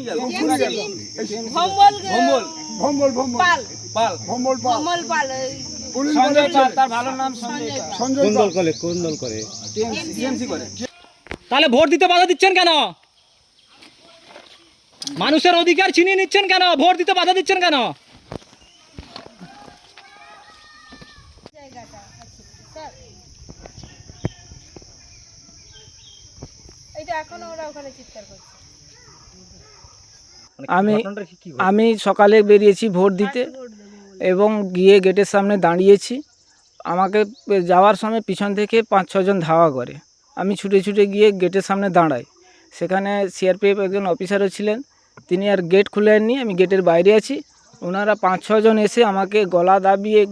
কি গেল। ভম্বল ভম্বল। ভম্বল ভম্বল। পাল। পাল। ভম্বল পা ভম্বল পাল সঞ্জয় পাল তার ভালো নাম সঞ্জয় সঞ্জয় কোন দল করে? কোন দল করে? টিএমসি করে। তাহলে ভোট দিতে বাধা দিচ্ছেন কেন? মানুষের অধিকার ছিনিয়ে নিচ্ছেন কেন? ভোট দিতে বাধা দিচ্ছেন কেন? এটা এখনও ওরা ওখানে চিৎকার করছে। আমি আমি সকালে বেরিয়েছি ভোট দিতে এবং গিয়ে গেটের সামনে দাঁড়িয়েছি। আমাকে যাওয়ার সময় পিছন থেকে পাঁচ ছজন ধাওয়া করে। আমি ছুটে ছুটে গিয়ে গেটের সামনে দাঁড়াই। সেখানে সিআরপিএফ একজন অফিসারও ছিলেন। তিনি আর গেট খুলেননি আমি গেটের বাইরে আছি। ওনারা পাঁচ ছজন এসে আমাকে গলা দাবিয়ে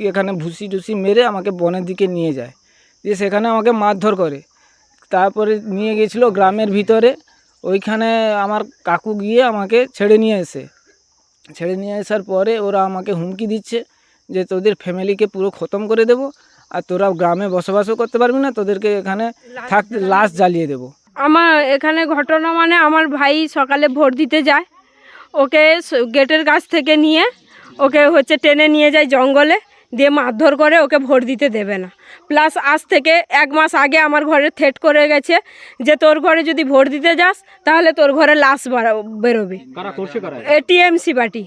এখানে ভুসি টুসি মেরে আমাকে বনের দিকে নিয়ে যায়। দিয়ে সেখানে আমাকে মারধর করে। তারপরে নিয়ে গেছিল গ্রামের ভিতরে। ওইখানে আমার কাকু গিয়ে আমাকে ছেড়ে নিয়ে এসে। ছেড়ে নিয়ে আসার পরে ওরা আমাকে হুমকি দিচ্ছে যে তোদের ফ্যামিলিকে পুরো খতম করে দেব আর তোরা গ্রামে বসবাসও করতে পারবি না তোদেরকে এখানে থাকতে লাশ জ্বালিয়ে দেবো। আমার এখানে ঘটনা মানে আমার ভাই সকালে ভোট দিতে যায়। ওকে গেটের কাছ থেকে নিয়ে ওকে হচ্ছে টেনে নিয়ে যায় জঙ্গলে। দিয়ে মারধর করে ওকে ভোট দিতে দেবে না। প্লাস আজ থেকে এক মাস আগে আমার ঘরে থেট করে গেছে যে তোর ঘরে যদি ভোট দিতে যাস তাহলে তোর ঘরে লাশ বেরোবে। TMC party.